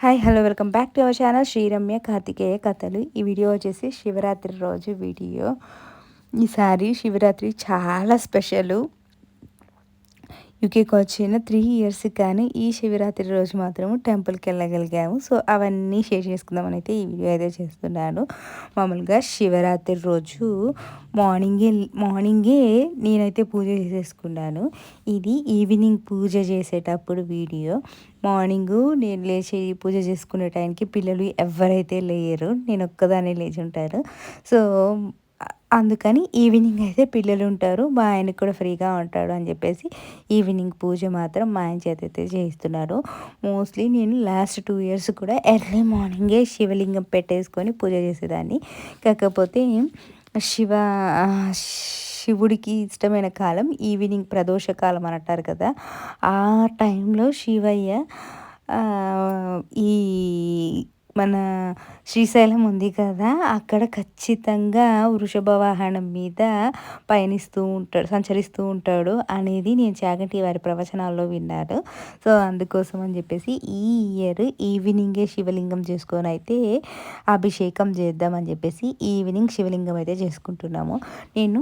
Hi hello welcome back to our channel Sriramya Karthikeya కథలు ఈ video వచ్చేసి శివరాత్రి రోజు వీడియో ఈసారి శివరాత్రి చాలా స్పెషల్ యూకేకి వచ్చిన త్రీ ఇయర్స్ కానీ ఈ శివరాత్రి రోజు మాత్రం టెంపుల్కి వెళ్ళగలిగాము. సో అవన్నీ షేర్ చేసుకుందామని అయితే ఈ వీడియో అయితే చేస్తున్నాను. మామూలుగా శివరాత్రి రోజు మార్నింగే మార్నింగే నేనైతే పూజ చేసేసుకున్నాను. ఇది ఈవినింగ్ పూజ చేసేటప్పుడు వీడియో మార్నింగ్ నేను లేచి పూజ చేసుకునే టైంకి పిల్లలు ఎవరైతే లేరు నేను ఒక్కదానే లేచి ఉంటారు సో అందుకని ఈవినింగ్ అయితే పిల్లలు ఉంటారు మా ఆయనకు కూడా ఫ్రీగా ఉంటాడు అని చెప్పేసి ఈవినింగ్ పూజ మాత్రం మా ఆయన చేత అయితే చేయిస్తున్నారు. మోస్ట్లీ నేను లాస్ట్ టూ ఇయర్స్ కూడా ఎర్లీ మార్నింగే శివలింగం పెట్టేసుకొని పూజ చేసేదాన్ని. కాకపోతే శివ శివుడికి ఇష్టమైన కాలం ఈవినింగ్ ప్రదోష కాలం అంటారు కదా ఆ టైంలో శివయ్య ఈ మన శ్రీశైలం ఉంది కదా అక్కడ ఖచ్చితంగా వృషభ వాహనం మీద పయనిస్తూ ఉంటాడు సంచరిస్తూ ఉంటాడు అనేది నేను చాగంటి వారి ప్రవచనాల్లో విన్నాను. సో అందుకోసం అని చెప్పేసి ఈ ఇయర్ ఈవినింగే శివలింగం చేసుకొని అయితే అభిషేకం చేద్దామని చెప్పేసి ఈవినింగ్ శివలింగం అయితే చేసుకుంటున్నాము. నేను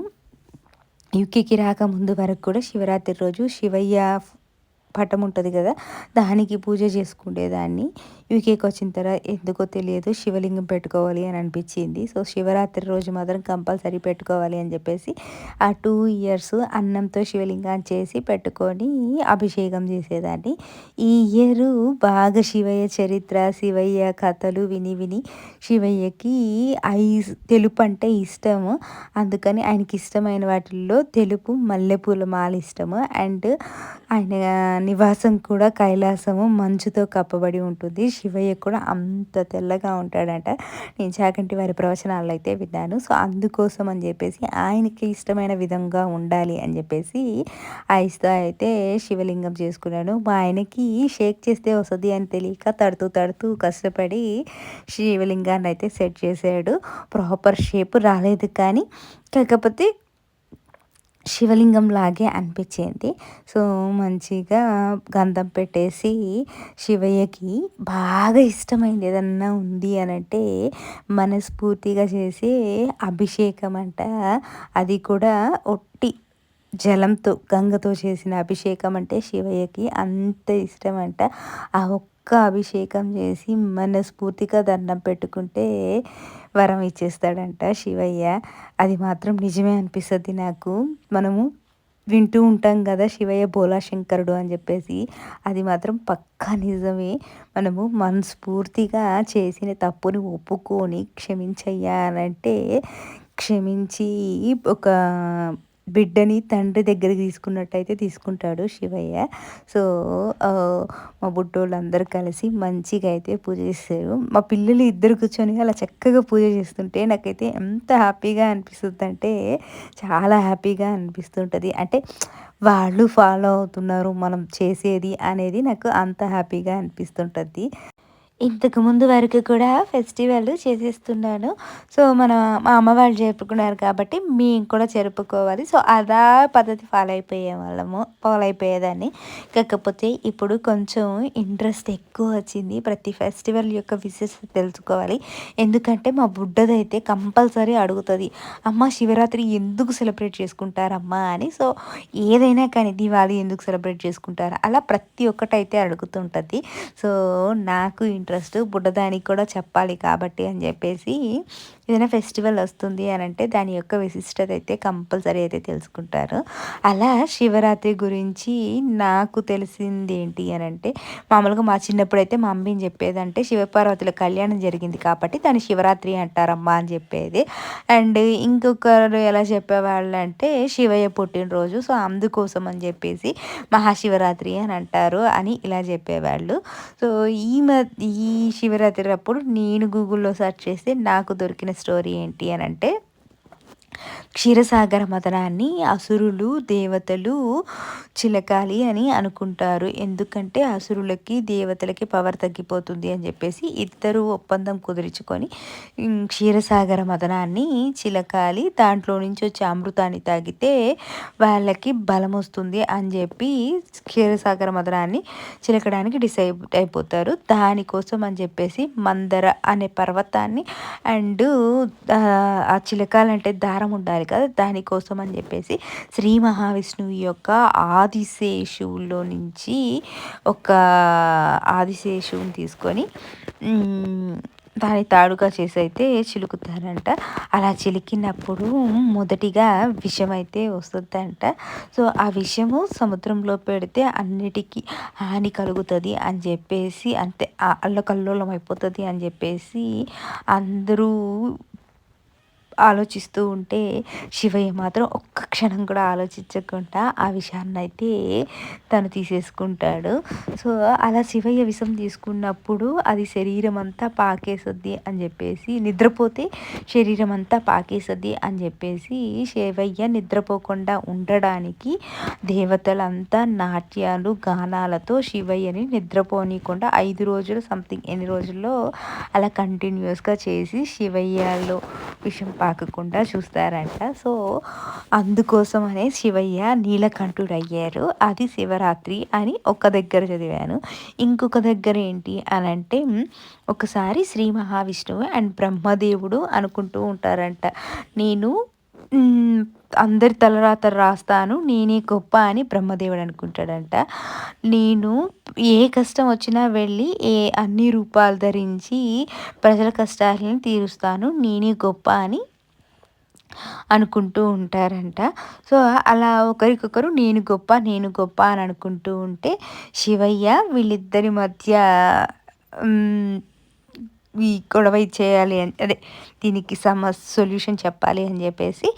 యూకేకి రాకముందు వరకు కూడా శివరాత్రి రోజు శివయ్య పటం ఉంటుంది కదా దానికి పూజ చేసుకునేదాన్ని యూకేకి వచ్చిన తర్వాత ఎందుకో తెలియదు శివలింగం పెట్టుకోవాలి అని అనిపించింది. సో శివరాత్రి రోజు మాత్రం కంపల్సరీ పెట్టుకోవాలి అని చెప్పేసి ఆ టూ ఇయర్స్ అన్నంతో శివలింగాన్ని చేసి పెట్టుకొని అభిషేకం చేసేదాన్ని. ఈ ఇయర్ బాగా శివయ్య చరిత్ర శివయ్య కథలు విని విని శివయ్యకి ఐ తెలుపు అంటే ఇష్టము. అందుకని ఆయనకి ఇష్టమైన వాటిల్లో తెలుపు మల్లెపూల మాల ఇష్టము. అండ్ ఆయన నివాసం కూడా కైలాసము మంచుతో కప్పబడి ఉంటుంది. శివయ్య కూడా అంత తెల్లగా ఉంటాడంట. నేను చాకంటి వారి ప్రవచనాలు అయితే విన్నాను. సో అందుకోసం అని చెప్పేసి ఆయనకి ఇష్టమైన విధంగా ఉండాలి అని చెప్పేసి ఆయిస్తా అయితే శివలింగం చేసుకున్నాను మా ఆయనకి షేక్ చేస్తే వస్తుంది అని తెలియక తడుతూ తడుతూ కష్టపడి శివలింగాన్ని అయితే సెట్ చేశాడు. ప్రాపర్ షేప్ రాలేదు కానీ కాకపోతే శివలింగం లాగే అనిపించింది. సో మంచిగా గంధం పెట్టేసి శివయ్యకి బాగా ఇష్టమైంది ఏదన్నా ఉంది అని అంటే మనస్ఫూర్తిగా చేసే అభిషేకం అంట అది కూడా ఒట్టి జలంతో గంగతో చేసిన అభిషేకం అంటే శివయ్యకి అంత ఇష్టం అంట ఆ ఒక్క అభిషేకం చేసి మనస్ఫూర్తిగా దండం పెట్టుకుంటే వరం ఇచ్చేస్తాడంట శివయ్య. అది మాత్రం నిజమే అనిపిస్తుంది నాకు. మనము వింటూ ఉంటాం కదా శివయ్య బోలా శంకరుడు అని చెప్పేసి. అది మాత్రం పక్కా నిజమే. మనము మనస్ఫూర్తిగా చేసిన తప్పుని ఒప్పుకొని క్షమించయ్యా అని అంటే క్షమించి ఒక బిడ్డని తండ్రి దగ్గరికి తీసుకున్నట్టయితే తీసుకుంటాడు శివయ్య. సో మా బుడ్డోళ్ళు అందరూ కలిసి మంచిగా అయితే పూజ చేస్తారు. మా పిల్లలు ఇద్దరు కూర్చొని అలా చక్కగా పూజ చేస్తుంటే నాకైతే ఎంత హ్యాపీగా అనిపిస్తుంది అంటే చాలా హ్యాపీగా అనిపిస్తుంటుంది. అంటే వాళ్ళు ఫాలో అవుతున్నారు మనం చేసేది అనేది నాకు అంత హ్యాపీగా అనిపిస్తుంటుంది. ఇంతకు ముందు వరకు కూడా ఫెస్టివల్ చేసేస్తున్నాను. సో మన మా అమ్మ వాళ్ళు జరుపుకున్నారు కాబట్టి మేము కూడా జరుపుకోవాలి. సో అదా పద్ధతి ఫాలో అయిపోయే వాళ్ళము ఫాలో అయిపోయేదాన్ని. కాకపోతే ఇప్పుడు కొంచెం ఇంట్రెస్ట్ ఎక్కువ వచ్చింది. ప్రతి ఫెస్టివల్ యొక్క విశేషత తెలుసుకోవాలి. ఎందుకంటే మా బుడ్డదైతే కంపల్సరీ అడుగుతుంది అమ్మ శివరాత్రి ఎందుకు సెలబ్రేట్ చేసుకుంటారమ్మా? అని. సో ఏదైనా కానీ దివాళీ ఎందుకు సెలబ్రేట్ చేసుకుంటారు? అలా ప్రతి ఒక్కటైతే అడుగుతుంటుంది. సో నాకు ఇంట్రెస్ట్ బుడ్డదానికి కూడా చెప్పాలి కాబట్టి అని చెప్పేసి ఏదైనా ఫెస్టివల్ వస్తుంది అని అంటే దాని యొక్క విశిష్టత అయితే కంపల్సరీ అయితే తెలుసుకుంటారు. అలా శివరాత్రి గురించి నాకు తెలిసింది ఏంటి అని అంటే మామూలుగా మా చిన్నప్పుడు అయితే మా మమ్మీని చెప్పేది అంటే శివపార్వతుల కళ్యాణం జరిగింది కాబట్టి దాన్ని శివరాత్రి అంటారమ్మా అని చెప్పేది. అండ్ ఇంకొకరు ఎలా చెప్పేవాళ్ళు అంటే శివయ్య పుట్టినరోజు సో అందుకోసం అని చెప్పేసి మహాశివరాత్రి అని అంటారు అని ఇలా చెప్పేవాళ్ళు. సో ఈ ఈ శివరాత్రి అప్పుడు నేను గూగుల్లో సెర్చ్ చేస్తే నాకు దొరికిన స్టోరీ ఏంటి అని అంటే క్షీరసాగర మదనాన్ని అసురులు దేవతలు చిలకాలి అని అనుకుంటారు. ఎందుకంటే అసురులకి దేవతలకి పవర్ తగ్గిపోతుంది అని చెప్పేసి ఇద్దరు ఒప్పందం కుదుర్చుకొని క్షీరసాగర మదనాన్ని చిలకాలి దాంట్లో నుంచి వచ్చే అమృతాన్ని తాగితే వాళ్ళకి బలం వస్తుంది అని చెప్పి క్షీరసాగర మదనాన్ని చిలకడానికి డిసైడ్ అయిపోతారు. దానికోసం అని చెప్పేసి మందర అనే పర్వతాన్ని అండ్ ఆ చిలకాలంటే దారం ఉండాలి కదా దానికోసం అని చెప్పేసి శ్రీ మహావిష్ణువు యొక్క ఆదిశేషువులో నుంచి ఒక ఆదిశేషువుని తీసుకొని దాని తాడుగా చేసి అయితే చిలుకుతారంట. అలా చిలికినప్పుడు మొదటిగా విషం అయితే వస్తుందంట. సో ఆ విషము సముద్రంలో పెడితే అన్నిటికీ హాని కలుగుతుంది అని చెప్పేసి అంతే అల్లకల్లోలం అయిపోతుంది అని చెప్పేసి అందరూ ఆలోచిస్తూ ఉంటే శివయ్య మాత్రం ఒక్క క్షణం కూడా ఆలోచించకుండా ఆ విషయాన్ని అయితే తను తీసేసుకుంటాడు. సో అలా శివయ్య విషం తీసుకున్నప్పుడు అది శరీరం అంతా పాకేసొద్ది అని చెప్పేసి నిద్రపోతే శరీరం అంతా పాకేసొద్ది అని చెప్పేసి శివయ్య నిద్రపోకుండా ఉండడానికి దేవతలంతా నాట్యాలు గానాలతో శివయ్యని నిద్రపోనీయకుండా ఐదు రోజులు సంథింగ్ ఎన్ని రోజుల్లో అలా కంటిన్యూస్గా చేసి శివయ్యలో విషం పా పాకకుండా చూస్తారంట. సో అందుకోసమనే శివయ్య నీలకంఠుడు అయ్యారు. అది శివరాత్రి అని ఒక దగ్గర చదివాను. ఇంకొక దగ్గర ఏంటి అని అంటే ఒకసారి శ్రీ మహావిష్ణువు అండ్ బ్రహ్మదేవుడు అనుకుంటూ ఉంటారంట. నేను అందరి తలరాత రాస్తాను. నేనే గొప్ప అని బ్రహ్మదేవుడు అనుకుంటాడంట. నేను ఏ కష్టం వచ్చినా వెళ్ళి ఏ అన్ని రూపాలు ధరించి ప్రజల కష్టాలను తీరుస్తాను. నేనే గొప్ప అని అనుకుంటూ ఉంటారంట. సో అలా ఒకరికొకరు నేను గొప్ప నేను గొప్ప అని అనుకుంటూ ఉంటే శివయ్య వీళ్ళిద్దరి మధ్య ఈ గొడవ చేయాలి అని అదే దీనికి సమ సొల్యూషన్ చెప్పాలి అని చెప్పేసి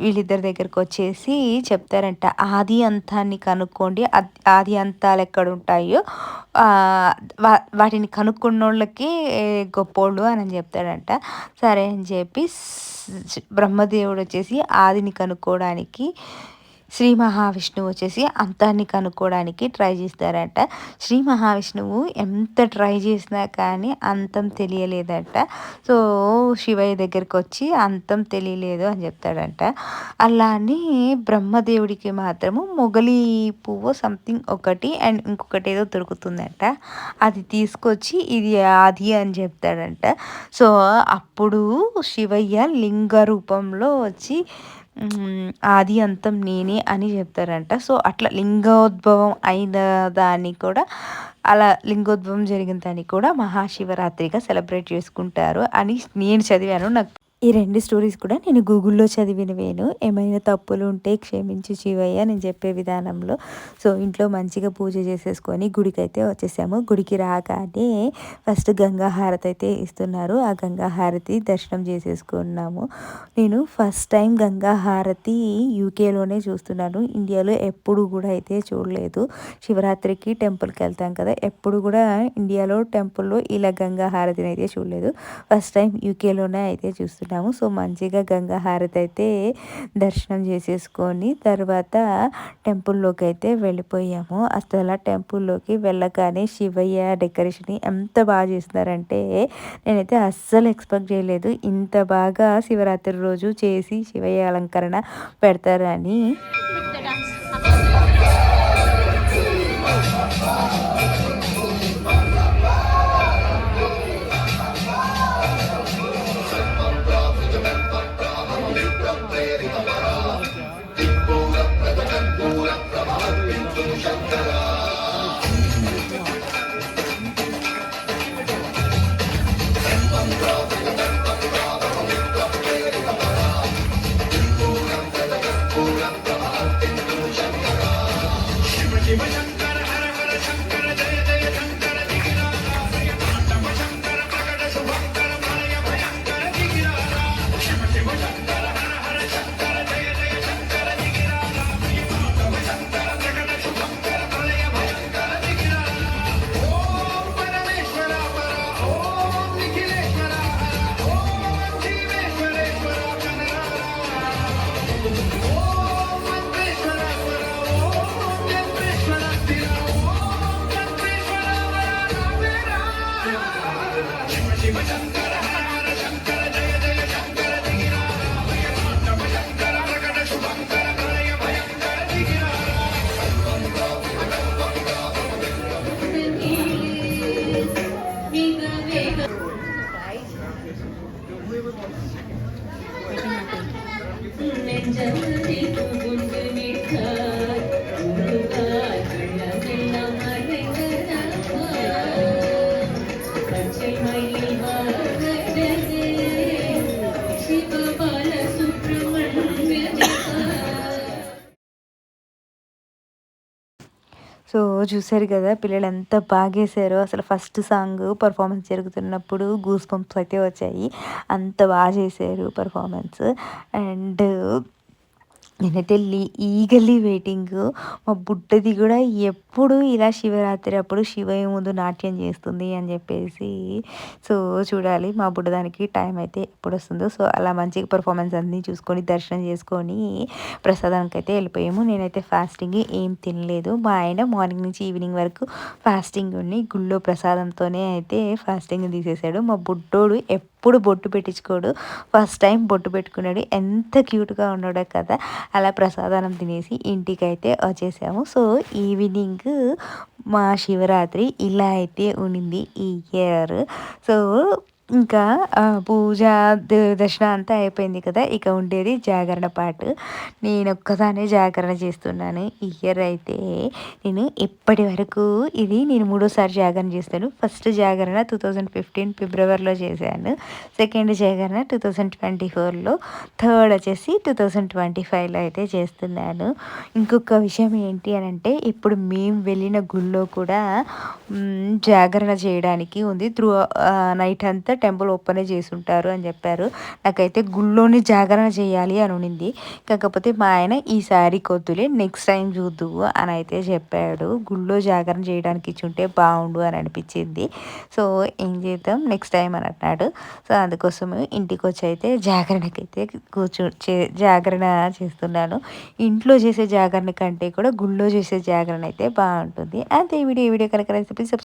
వీళ్ళిద్దరి దగ్గరకు వచ్చేసి చెప్తారంట ఆది అంతాన్ని కనుక్కోండి ఆది అంతాలు ఎక్కడ ఉంటాయో వాటిని కనుక్కున్న వాళ్ళకి గొప్పోళ్ళు అని చెప్తాడంట. సరే అని చెప్పి బ్రహ్మదేవుడు వచ్చేసి ఆదిని కనుక్కోవడానికి శ్రీ మహావిష్ణువు వచ్చేసి అంతాన్ని కనుక్కోవడానికి ట్రై చేస్తారట. శ్రీ మహావిష్ణువు ఎంత ట్రై చేసినా కానీ అంతం తెలియలేదంట. సో శివయ్య దగ్గరికి వచ్చి అంతం తెలియలేదు అని చెప్తాడంట. అలానే బ్రహ్మదేవుడికి మాత్రము మొగలి పువ్వు సంథింగ్ ఒకటి అండ్ ఇంకొకటి ఏదో దొరుకుతుందంట. అది తీసుకొచ్చి ఇది ఆది అని చెప్తాడంట. సో అప్పుడు శివయ్య లింగ రూపంలో వచ్చి ఆది అంతం నేనే అని చెప్తారంట. సో అట్లా లింగోద్భవం అయిన దాన్ని కూడా అలా లింగోద్భవం జరిగిన దాన్ని కూడా మహాశివరాత్రిగా సెలబ్రేట్ చేసుకుంటారు అని నేను చదివాను. నాకు ఈ రెండు స్టోరీస్ కూడా నేను గూగుల్లో చదివినవేను ఏమైనా తప్పులు ఉంటే క్షమించి శివయ్య నేను చెప్పే విధానంలో. సో ఇంట్లో మంచిగా పూజ చేసేసుకొని గుడికి అయితే వచ్చేసాము. గుడికి రాగానే ఫస్ట్ గంగా హారతి అయితే ఇస్తున్నారు. ఆ గంగా హారతి దర్శనం చేసేసుకున్నాము. నేను ఫస్ట్ టైం గంగా హారతి యూకేలోనే చూస్తున్నాను. ఇండియాలో ఎప్పుడు కూడా అయితే చూడలేదు. శివరాత్రికి టెంపుల్కి వెళ్తాం కదా ఎప్పుడు కూడా ఇండియాలో టెంపుల్లో ఇలా గంగా హారతిని అయితే చూడలేదు. ఫస్ట్ టైం యూకేలోనే అయితే చూస్తున్నాను. చేసుకున్నాము సో మంచిగా గంగా హారతి అయితే దర్శనం చేసేసుకొని తర్వాత టెంపుల్లోకి అయితే వెళ్ళిపోయాము. అసలు టెంపుల్లోకి వెళ్ళగానే శివయ్య డెకరేషన్ ఎంత బాగా చేస్తున్నారంటే నేనైతే అస్సలు ఎక్స్పెక్ట్ చేయలేదు. ఇంత బాగా శివరాత్రి రోజు చేసి శివయ్య అలంకరణ పెడతారని. ശിവശങ്കർ సో చూశారు కదా పిల్లలు ఎంత బాగా వేసారో అసలు ఫస్ట్ సాంగ్ పర్ఫార్మెన్స్ జరుగుతున్నప్పుడు గూస్ పంప్స్ అయితే వచ్చాయి. అంత బాగా చేశారు పర్ఫార్మెన్స్ అండ్ నేనైతే లీ వెయిటింగ్ మా బుడ్డది కూడా ఎప్పుడు ఇలా శివరాత్రి అప్పుడు శివయ్య ముందు నాట్యం చేస్తుంది అని చెప్పేసి సో చూడాలి మా బుడ్డదానికి టైం అయితే ఎప్పుడు వస్తుందో. సో అలా మంచిగా పర్ఫార్మెన్స్ అన్నీ చూసుకొని దర్శనం చేసుకొని ప్రసాదానికి అయితే వెళ్ళిపోయాము. నేనైతే ఫాస్టింగ్ ఏం తినలేదు. మా ఆయన మార్నింగ్ నుంచి ఈవినింగ్ వరకు ఫాస్టింగ్ ఉండి గుళ్ళో ప్రసాదంతోనే అయితే ఫాస్టింగ్ తీసేసాడు. మా బుడ్డోడు ఎప్పుడు బొట్టు పెట్టించుకోడు. ఫస్ట్ టైం బొట్టు పెట్టుకున్నాడు. ఎంత క్యూట్గా ఉన్నాడో కదా. అలా ప్రసాదం తినేసి ఇంటికైతే వచ్చేసాము. సో ఈవినింగ్ మా శివరాత్రి ఇలా అయితే ఉండింది ఈ ఇయర్ సో ఇంకా పూజ దర్శనం అంతా అయిపోయింది కదా ఇక ఉండేది జాగరణ పాటు. నేను ఒక్కదానే జాగరణ చేస్తున్నాను ఇయర్ అయితే. నేను ఇప్పటి వరకు ఇది నేను మూడోసారి జాగరణ చేస్తాను. ఫస్ట్ జాగరణ టూ థౌజండ్ ఫిఫ్టీన్ ఫిబ్రవరిలో చేశాను. సెకండ్ జాగరణ టూ థౌజండ్ ట్వంటీ ఫోర్లో. థర్డ్ వచ్చేసి టూ థౌజండ్ ట్వంటీ ఫైవ్లో అయితే చేస్తున్నాను. ఇంకొక విషయం ఏంటి అని అంటే ఇప్పుడు మేము వెళ్ళిన గుళ్ళో కూడా జాగరణ చేయడానికి ఉంది. త్రూ నైట్ అంతా టెంపుల్ ఓపెన్ చేసి ఉంటారు అని చెప్పారు. నాకైతే గుళ్ళోని జాగరణ చేయాలి అని ఉండింది కాకపోతే మా ఆయన ఈసారి కొద్దులే నెక్స్ట్ టైం చూద్దువు అని అయితే చెప్పాడు. గుళ్ళో జాగరణ చేయడానికి ఇచ్చుంటే బాగుండు అని అనిపించింది. సో ఏం చేద్దాం? నెక్స్ట్ టైం అని అన్నాడు. సో అందుకోసం ఇంటికి వచ్చి అయితే జాగరణకైతే కూర్చో జాగరణ చేస్తున్నాను. ఇంట్లో చేసే జాగరణ కంటే కూడా గుళ్ళో చేసే జాగరణ అయితే బాగుంటుంది అంతే వీడియో. ఈ వీడియో కనుక రెసిపీ